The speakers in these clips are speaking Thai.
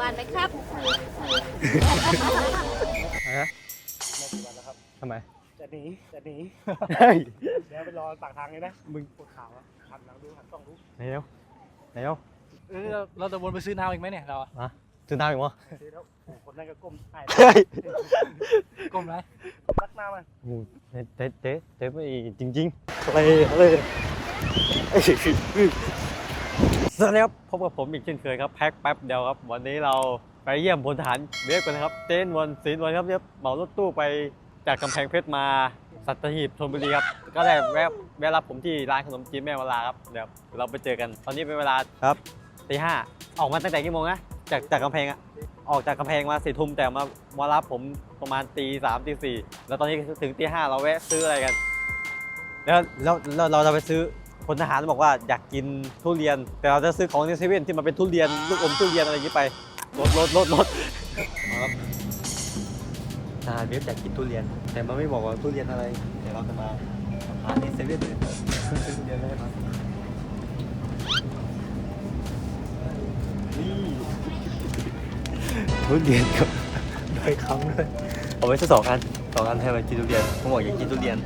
บ้านไหมครับ ฮะทำไม จะหนีจะหนีเฮ้ยเดี๋ยวไปรอปากทางเลยนะ มึงปวดขาวอะหันหลังดูหันต้องดูไหนเร็วไหนเร็วเออเราจะวนไปซื้อน้ำอีกไหมเนี่ยเราอะซื้อน้ำอีกมั้งทีแล้วโอ้โหคนนั้นก็ก้มใต้เฮ้ยก้มไรรักหน้ามันโอ้โหเจ๊เจ๊เจ๊ไม่จริงๆอะไรอะไรส วัสดีครับพบกับผมอีกเช่นเคยครับแพ็คแป๊บเดียวครับ วันนี้เราไปเยี่ยมพลทหารเบียกกันนะครับเจนวันศิลป์วันครับเนี่ยเหมารถตู้ไปจากกำแพงเพชรมาสัตหีบชลบุรีครับก็ได้แวะแวะรับผมที่ร้านขนมจีนแม่เวลาครับเดี๋ยวเราไปเจอกัน ตอนนี้เป็นเวลาครับตีห้าออกมาตั้งแต่กี่โมงนะจากจากกำแพงอะออกจากกำแพงมาสี่ทุ่มแต่มามารับผมประมาณตีสามตีสี่แล้วตอนนี้ถึงตีห้าเราแวะซื้ออะไรกัน แล้วแล้วแล้วเราจะไปซื้อ พลทหารบอกว่าอยากกินทุเรียน แต่เราจะซื้อของในเซเว่นที่มันเป็นทุเรียนลูกอมทุเรียนอะไรอย่างนี้ไปลดลดลดลดครับทหารเบียอยากกินทุเรียน แต่มันไม่บอกว่าทุเรียนอะไร เดี๋ยวเราจะมาหาที่เซเว่นเลยซื้อทุเรียนได้ไหมนี่ทุเรียนกับใบคำด้วยเอาไว้สักสองอันสองอันให้ไปกินทุเรียนผมบอกอยากกินทุเรียน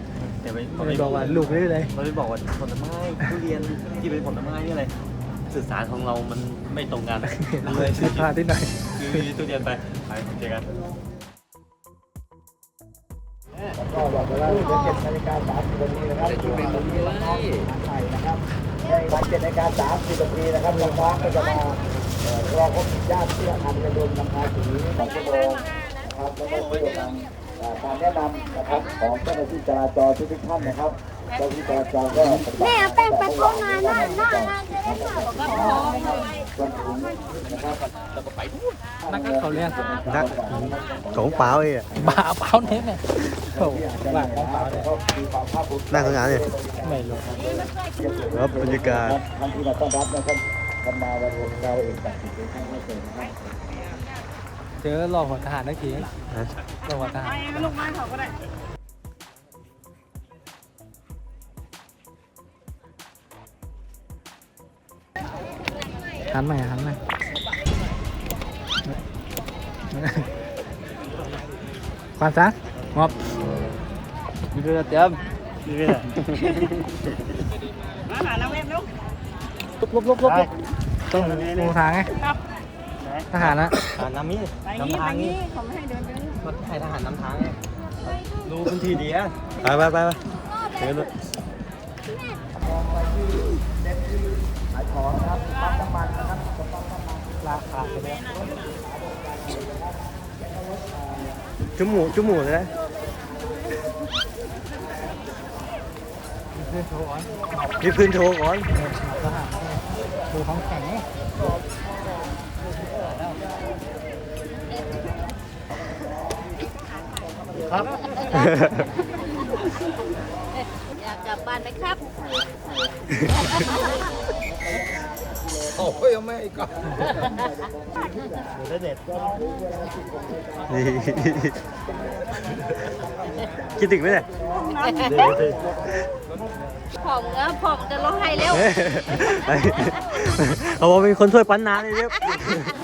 แต่ไม่ไม่บอกว่าลูกนี่เลยมันไม่บอกว่าผลไม้ทุเรียนที่เป็นผลไม้นี่อะไรสื่อสารของเรามันไม่ตรงกันเลยซื้อผ้าที่ไหนคือทุเรียนไปไปเจอกันก็บอกไปว่าเดี๋ยวเจ็ดนาฬิกาสามสิบนาทีนะครับที่เป็นคนที่น้องไทยนะครับในวันเจ็ดนาฬิกาสามสิบนาทีนะครับน้องๆก็จะมาเอ่อรอพบญาติที่อาคารกระดุมนำพาสีสองชั่วโมงนะครับแล้วก็เพื่อการเอ่อ การแนะนำนะครับของเจ้าหน้าที่จราจรทุกๆท่านนะครับเจ้าหน้าที่จราจรก็ปฏิบัติแม่เอาแป้งไปพ่นมาหน้าหน้าหน้าจะได้หน้าบอกว่าพอจนถึงนะครับนักเขาเรียนนักของเปล่าเองบ้าเปล่าเน้นเนี่ยโอ้โหบ้าของเปล่าเนี่ยก็มีความภาคภูมิใจนั่งทำงานเนี่ยไม่รู้ครับบรรยากาศท่านที่มาต้อนรับนะครับท่านมาวันเราเองตัดสินใจให้ไม่เสร็จนะครับ เจอรอหัวทหารนักทีรอหัวทหารหันใหม่หันใหม่ความซักงบมีเรือเตรียมมีเรือลุกลุกลุกลุกต้องลงทางไง ทหารนะอ่าน้ำนี้น้ำทางนี่เขาไม่ให้เดินไปนี่รถไทยทหารน้ำทางเนี่ยรู้พื้นที่ดีอะไปไปไปไปเดี๋ยวเลยขายของนะครับปั๊มน้ำมันนะครับปั๊มน้ำมันราคาเป็นไงจุ่มหมูจุ่มหมูเลยนะเพื่อนโชว์อ่อนพี่พื้นโชว์ก่อนทหารดูของแข็ง ครับ อยากกลับบ้านไหมครับ โอ้ยไม่ก็เด็ดก็นี่คิดถึงไหมเนี่ยผมเงาผมจะร้องไห้แล้วไปเขาบอกมีคนช่วยปั้นน้ำเลยเนี่ยได้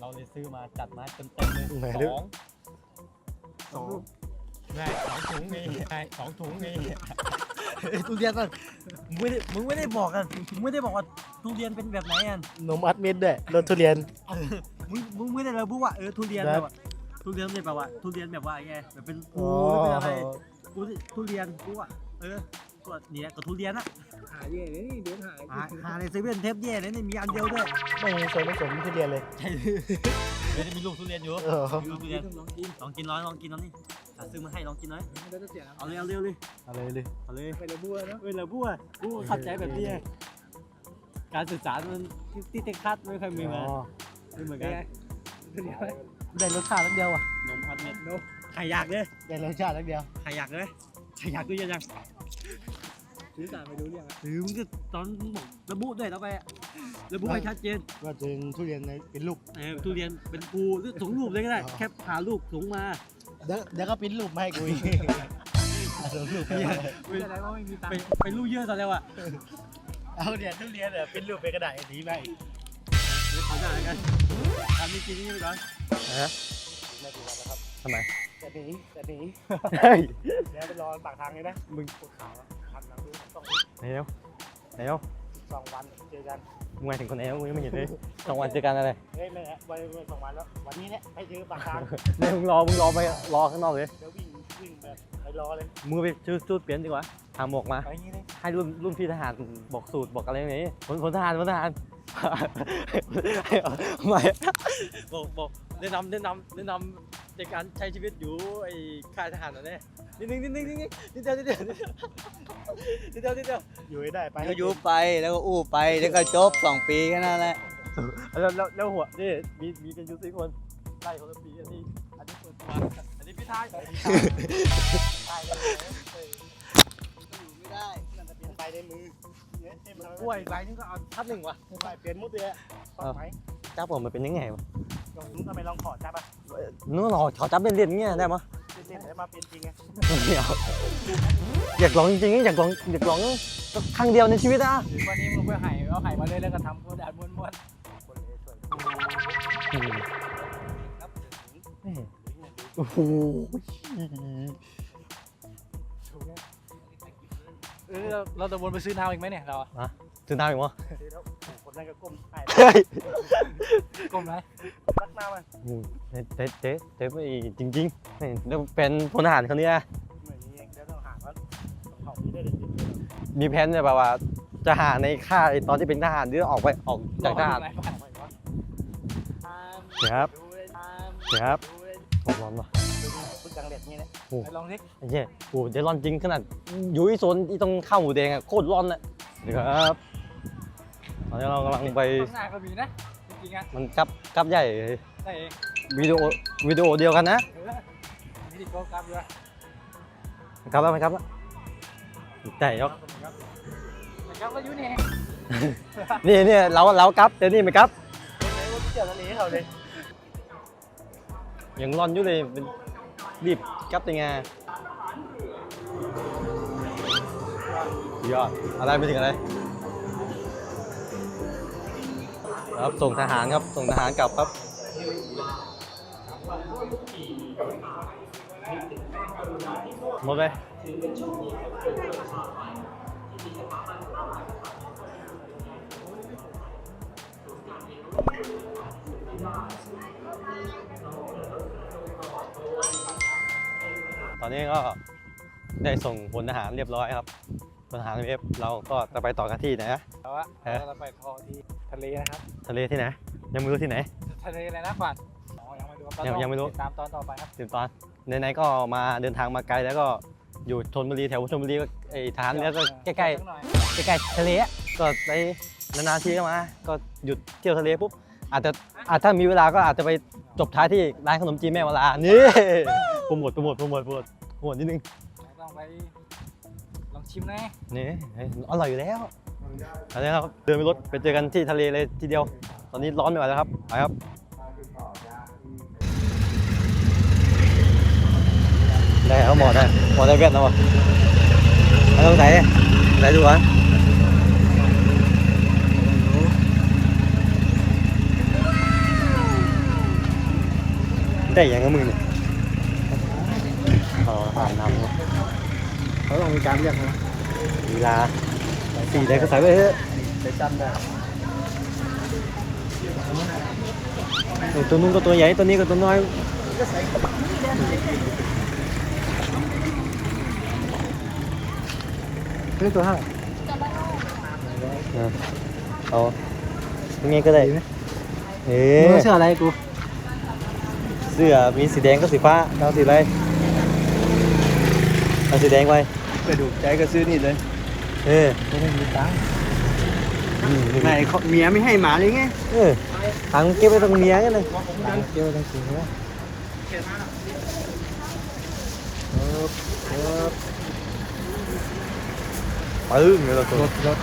เรียนเราเลยซื้อมาจัดมาเต็มเต็มๆเลยสองสองได้สองถุงนี่ได้สองถุงนี่ทุเรียนอะมึงไม่ได้มึงไม่ได้บอกกันมึงไม่ได้บอกว่าทุเรียนเป็นแบบไหนอะนมอัดเม็ดด้วยรสทุเรียน เออมึงมึงไม่ได้ระบุว่าเออทุเรียนครัแบบบว่าทุเรียนเป็นแบบว่าทุเรียนแบบว่าไงแบบเป็นภูอ๋อเป็นอะไรกูทุเรียนกูอะเออ ก็เนี่ยก็ทุเรียนอะหาเย่เลยนี่เดินหาหาหาในเซเว่นเทปแย่เลยนี่มีอันเดียวด้วยไม่มีส่วนผสมทุเรียนเลยใช่เดี๋ยวจะมีลูกทุเรียนอยู่เออมีลูกทุเรียนลองกินลองกินร้อยลองกินน้องนี่หาซื้อมาให้ลองกินหน่อยไม่ได้เสียงเอาเลยเอาเร็วเลยเอาเลยเลยเอาเลยไปเลยบัวเนาะเออเลยบัวกูเข้าใจแบบนี้ไงการสื่อสารมันที่ที่เท็กซัสไม่เคยมีมาไม่เหมือนกันได้รสชาตินิดเดียวอะนมพัดเม็ดใครอยากเลยได้รสชาตินิดเดียวใครอยากเลยใครอยากดูยังยังท สื่อสารไม่รู้เรื่องอะหรือมึงก็ตอนมึงบอกระบุด้วยเราไปอะระบุให้ชัดเจนว่าถึงทุเรียนในเป็นลูก เออทุเรียนเป็นปูหรือส่งรูปเลยก็ได้แค่พาลูกส่งมาเดี๋ยวเดี๋ยวก็ปริ้นรูปมาให้กูอีกเอารูปไปไม่อะไรว่าไม่มีตังไปค์ไปลูกเยอะตอนแล้วอะเอาเนี่ยทุเรียนเนี่ยปริ้นรูปไปนกระดาษสีมาอีกขอหน้ากันทำจริงๆนี่ไปก่อนฮะไม่ถูกแล้วนะครับทำไมจะหนีจะหนีเฮ้ยเดี๋ยวไปรอปากทางเลยนะมึงปวดขา ไหนเร็วไหนเร็วสองวันเจอกันมึงหมายถึงคนไหนวะมึงยังไม่เห็นเลยสองวันเจอกันอะไรเฮ้ยไม่ฮะวันวันสองวันแล้ว วันนี้เนี่ยให้เจอปากทางเนี่ยมึงรอมึงรอไปรอข้างนอกเลยเดี๋ยววิ่งวิ่งแบบไปรอเลยมึงไปชื่อชุดเปลี่ยนดีกว่าทำหมวกมาไปอย่างนี้เลยให้รุ่นรุ่นพี่ทหารบอกสูตรบอกอะไรอย่างนี้พลพลทหารพลทหารไม่บอกบอกแนะนำแนะนำแนะนำในการใช้ชีวิตอยู่ไอ้ค่ายทหารน่ะเนี่ย นิดนึงนิดนึงนิดนึงนิดเดียวนิดเดียวนิดเดียวนิดเดียวนิดเดียวอยู่ให้ได้ไปก็ยุบไปแล้วก็อู้ไปแล้วก็จบสองปีแค่นั้นแหละแล้วแล้วแล้วหัวนี่มีมีกันอยู่สี่คนไล่คนละปีอันนี้อันนี้เปิดตัวอันนี้พี่ท้ายตายเลยเอออยู่ไม่ได้นั่นจะเปลี่ยนไปในมือเนี่ยเต็มเลยกล้วยใบนึงก็เอาทัดหนึ่งว่ะไปเปลี่ยนมุดเลยอะฟังไหมจับผมมันเป็นยังไงวะลองนู้นทำไมลองขอจับอะนู้นหรอเขาจับเล่นๆเงี้ยได้มั้ย เล่นๆแล้วมาเป็นจริงไงไม่เอาอยากลองจริงๆอยากลองอยากลองสักครั้งเดียวในชีวิตอะวันนี้มึงไปไห่เอาไห่มาเลยแล้วก็ทำกระดาษม้วนคนเลยสวยครับนี่โอ้โหๆเออเราเราจะวนไปซื้อน้ำอีกไหมเนี่ยเราอะถึงทางอีกมั้งแล้ว คนนั้นก็ก้มไอ้เฮ้ยก้มไหมรักหน้ามันเต๊ะเต๊ะเต๊ะไปจริงๆนี่แล้วเป็นพลทหารคนนี้นะเหมือนนี้เองแล้วต้องหาว่าของนี้ได้เลยจริงมีแผนจะแบบว่า จะหาในค่ายตอนที่เป็นทหารหรือออกไปออกจากทหารรอดูไหนบ้างๆไม่ว่าเดี๋ยวครับเดี๋ยวครับ ผมร้อนว่ะฝึกกังเล็ดนี่นะไหนลองดิไอ้เหี้ยโอ้เดี๋ยวร้อนจริงขนาดอยู่ที่โซนที่ตรงข้าวหมูแดงอะโคตรร้อนเลยเดี๋ยวครับ ตอนนี้เรากำลังไปข้างหน้าก็มีนะจริงๆอะมันกับกับใหญ่ได้เองวิดีโอวิดีโอเดียวกันนะเออมีดิโก้กราฟด้วยครับแล้วไหมครับแล้วแต่ยกแต่กราฟก็อยู่นี่นี่นี่เราเรากับแต่นี่ไม่กับเจ้าทะเลเขาเลยยังร้อนอยู่เลยเป็นรีบกับยังไงยอดอะไรไปถึงอะไร ครับส่งทหารครับส่งทหารกลับครับหมดเลยตอนนี้ก็ได้ส่งพลทหารเรียบร้อยครับ พลทหารเอฟเราก็จะไปต่อกันที่ไหนนะแต่ว่าเอ๊ะเราไปทอที่ทะเลนะครับ ทะเลที่ไหน ยังไม่รู้ที่ไหน ทะเลอะไรนะขวัญอ๋อยังไม่รู้ครับยังยังไม่รู้ติดตามตอนต่อไปครับติดตอนไหนๆก็มาเดินทางมาไกลแล้วก็อยู่ชนบุรีแถวชนบุรีก็ไอ้ทหารเรือก็ใกล้สัหน่อยๆใกล้ๆทะเลอะก็ไปนานๆทีก็มา ก็หยุดเที่ยวทะเลปุ๊บอาจจะอาจถ้ามีเวลาก็อาจจะไปจบท้ายที่ร้านขนมจีนแม่วลานี่โปรโมทโปรโมทโปรโมทโปรโมทโปรโมทนิดนึงต้องไป ชิมนะนี่อร่อยอยู่แล้วอันนี้ครับเดินไปรถไปเจอกันที่ทะเลเลยทีเดียว ตอนนี้ร้อนไม่ไหวแล้วครับไปครับได้ครับหมอได้หมอได้เวียดนะวะไม่ต้องใส่ใส่ดูวะได้ยังกับมึงเนี่ยอ๋อถ่ายนำวะ เขาต้องมีการเรียกนะเวลาสีใดก็ใส่ไปเถอะไปจำได้โอ้ตัวนู้นก็ตัวใหญ่ตัวนี้ก็ตัวน้อยนี่ตัวห้าเอายังไงก็ได้เอ๊ะมึงเชื่ออะไรกู เสื้อมีสีแดงกับสีฟ้าเอาสีอะไร เอาสีแดงไปกระดูกใจก็ซื้อนี่เลยเออไม่ได้มีตังค์อืมไหนเมียไม่ให้หมาเลยไงเออถังเก็บไว้ตรงเมียกันเลยเกี่ยวกับสิ่งนี้ปึ้งเลยเราตัวรถรถ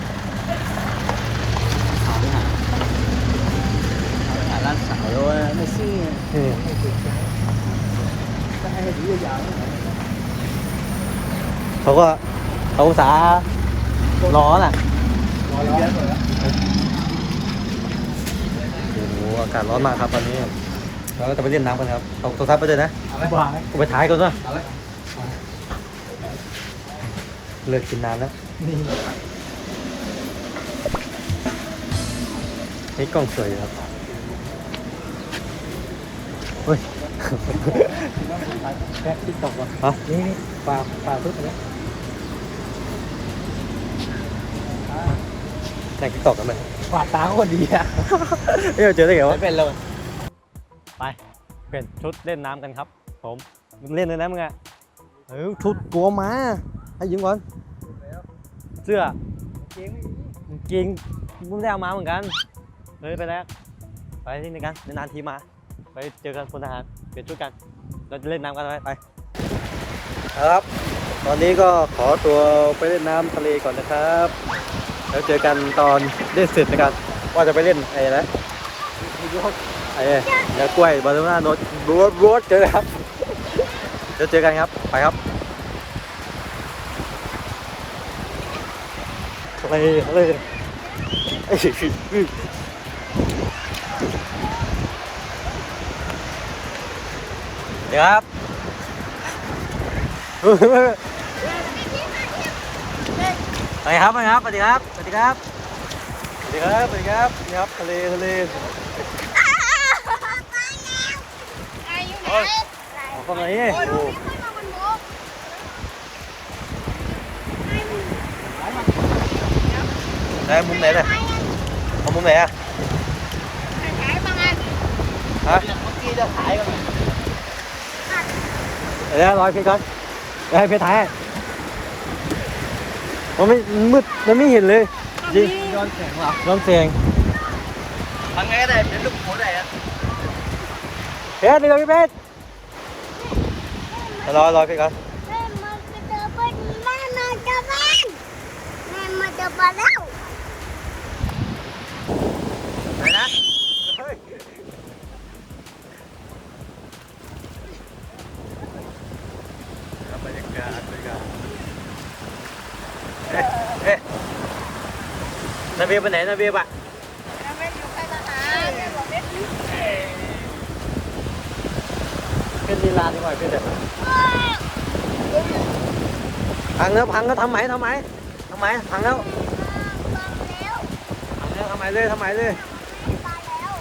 หาร้านสาวด้วยไม่ซี่เขาก็เขาอุตสาห์ร้อนอะรอแล้วโอ้โหอากาศร้อนมากครับตอนนี้เราก็จะไปเล่นน้ำกันครับเอาโทรศัพท์ไปเลยนะเอาไม่บ้าไหมกูไปถ่ายก่อนนะเอาละเลิกกินนานแล้วนี่นี่กล้องสวยอยู่ครับเฮ้ยแค่ติ๊กตอกว่ะฮะนี่นี่ปลาปลาทุกอันนี้ แต่งติ๊กตอกกันไหมปลาตาก็ดีอะเอ้ยเจอได้ไงวะไม่เป็นเลยไปเปลี่ยนชุดเล่นน้ำกันครับ ผมเล่นเลยนะมึงอะเออชุดกลัวมาให้ยืมก่อนเสื้อเกงมึงได้เอามาเหมือนกันเลยไปแล้วไปที่นี่กันนานๆทีมา ไปเจอกันพลทหารเปลี่ยนชุดกัน เราจะเล่นน้ำกันไปไปครับ ตอนนี้ก็ขอตัวไปเล่นน้ำทะเลก่อนนะครับ แล้วเจอกันตอนเล่นเสร็จนะครับว่าจะไปเล่นไอ้นะไอ้เดี๋ยกล้วยบาร์เซโลนาโนดรวดรวดเจอกันครับเดี๋ยวเจอกันครับ ไปครับทะเลทะเลยเดี๋ยวครับไปครับไปครับสวัสดีครับ ดีครับ สวัสดีครับ สวัสดีครับนี่ครับทะเลทะเลไอ้อยู่ไหนออกมาไหนเนี่ยโอ้ยโอ้ดูขึ้นมาบนบกไหนมุมไหนเนี่ยเอามุมไหนอะขายบางอันฮะเมื่อกี้จะขายกันเดี๋ยวรอยเพชรก่อนเดี๋ยวให้เพชรถ่ายให้ มันไม่มืดมันไม่เห็นเลยจริงย้อนแสงเหรอย้อนเสียงทำไงก็ได้เป็นลูกโป่งได้อะเพชรนี่เราพี่เพชรเดี๋ยวรอรอเพชรก่อนแม่มาเจอปนแม่มาเจอบ้านแม่มาเจอปลาแล้ว นาเบียไปไหนนาเบียปะแล้วแม่อยู่ใครทหารแม่บอกแม่เป็นลีลาดีกว่าเป็นแบบพังแล้วพังแล้วทำไหมทำไหมทำไหมพังแล้วฟังแล้วพังแล้วทำไหมเลยทำไหมเลยตายแล้ว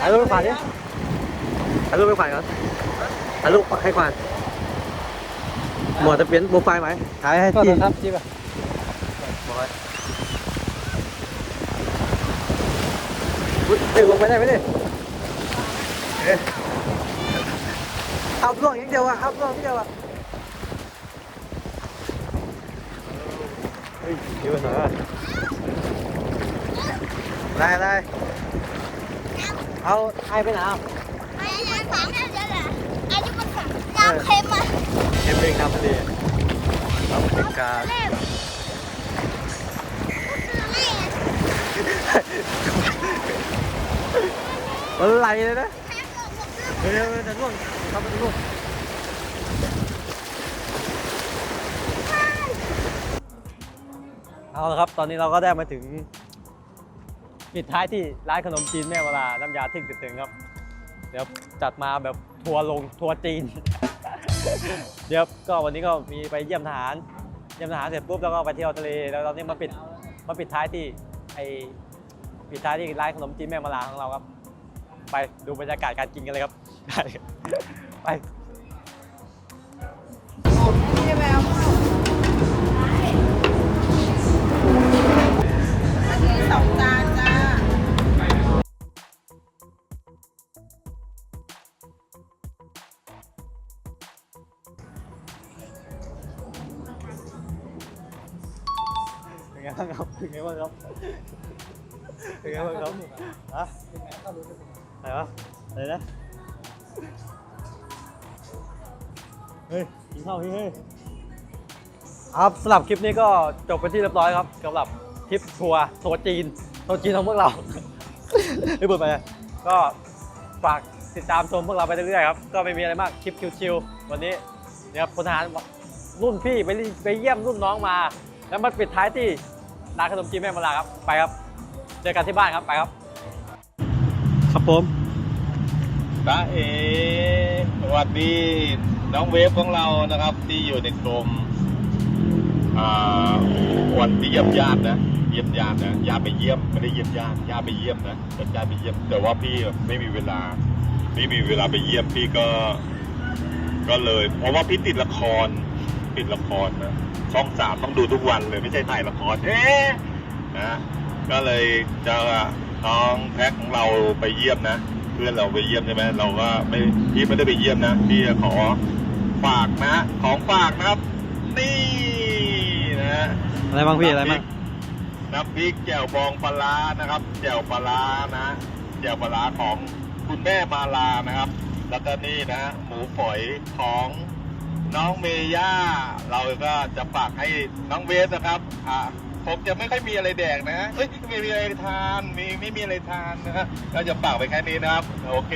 ถ่ายรูปไปขวานดิถ่ายรูปไปขวานก่อนถ่ายรูปให้ขวาน หมอจะเปลี่ยนโปรไฟล์ไหมถ่ายให้ก็ที่ครับจิ๊บอะบอกเลยอุ๊ยเดี๋ยวลงไปได้ไหมเนี่ยเอ๊ะอัพลงอย่างเดียวอะอัพลงอย่างเดียวอะเฮ้ยเดี๋ยวนะได้ได้เอาไอ้ไปไหนเอาไอ้ยันฝังแล้วจะแหละไอ้ที่มันฝังยาง เค็มอะเอ็มเองทำดีทำเป็นการแม่กูซื้อแม่มันไหลเลยนะเดี๋ยวเดี๋ยวจะล่วงทำมันล่วงเอาละครับ ตอนนี้เราก็ได้มาถึงปิดท้ายที่ร้านขนมจีนแม่เวลาน้ำยาทิ้งตึงๆครับ เดี๋ยวจัดมาแบบทัวร์ลงทัวร์จีน เดี๋ยวก็วันนี้ก็มีไปเยี่ยมทหาร เยี่ยมทหารเสร็จปุ๊บแล้วก็ไปเที่ยวทะเล แล้วตอนนี้มาปิดมาปิดท้ายที่ไอปิดท้ายที่ร้านขนมจีนแม่มาลาของเราครับ ไปดูบรรยากาศการกินกันเลยครับได้ครับไป ฮะไหนวะอะไรนะ เฮ้ยกินข้าวเฮ้ยเฮ้ยครับสำหรับคลิปนี้ก็จบไปที่เรียบร้อยครับสำหรับทริปทัวร์ทัวร์จีนทัวร์จีนของพวกเราไม่เปิดไปก็ฝากติดตามชมพวกเราไปเรื่อยๆครับ ก็ไม่มีอะไรมากคลิปชิวๆวันนี้นี่ยครับพลทหารรุ่นพี่ไปไปเยี่ยมรุ่นน้องมา แล้วมาปิดท้ายที่ร้านขนมจีนแม่มาลาครับ ไปครับ เจอกันที่บ้านครับ ไปครับ ครับผมตาเอสวัสดีน้องเวฟของเรานะครับ ที่อยู่ในกรมอ่าวันที่เยี่ยมญาตินะเยี่ยมญาตินะญาติไปเยี่ยมไม่ได้เยี่ยมญาติญาติไปเยี่ยมนะเป็นญาติไปเยี่ยม แต่ว่าพี่ไม่มีเวลา ไม่มีเวลาไปเยี่ยมพี่ก็ ก็เลย เพราะว่าพี่ติดละครติดละครนะช่องสามต้องดูทุกวันเลยไม่ใช่ถ่ายละครเอ๊ะนะก็เลยจะ น้องแพ็คของเราไปเยี่ยมนะ เพื่อนเราไปเยี่ยมใช่ไหมเราก็ไม่พี่ไม่ได้ไปเยี่ยมนะพี่จะขอฝากนะ ของฝากนะครับ นี่นะอะไรบ้างพี่อะไรบ้างน้ำพริกแจ่วบองปลาร้านะครับ แจ่วปลาร้านะแจ่วปลาร้าของคุณแม่มาลานะครับ แล้วก็นี่นะ หมูฝอยของน้องเมย่า เราก็จะฝากให้น้องเวสนะครับอ่า ผมจะไม่ค่อยมีอะไรแดกนะเอ้ยไม่มีอะไรทานมีไม่มีอะไรทานนะฮะก็จะฝากไปแค่นี้นะครับ โอเค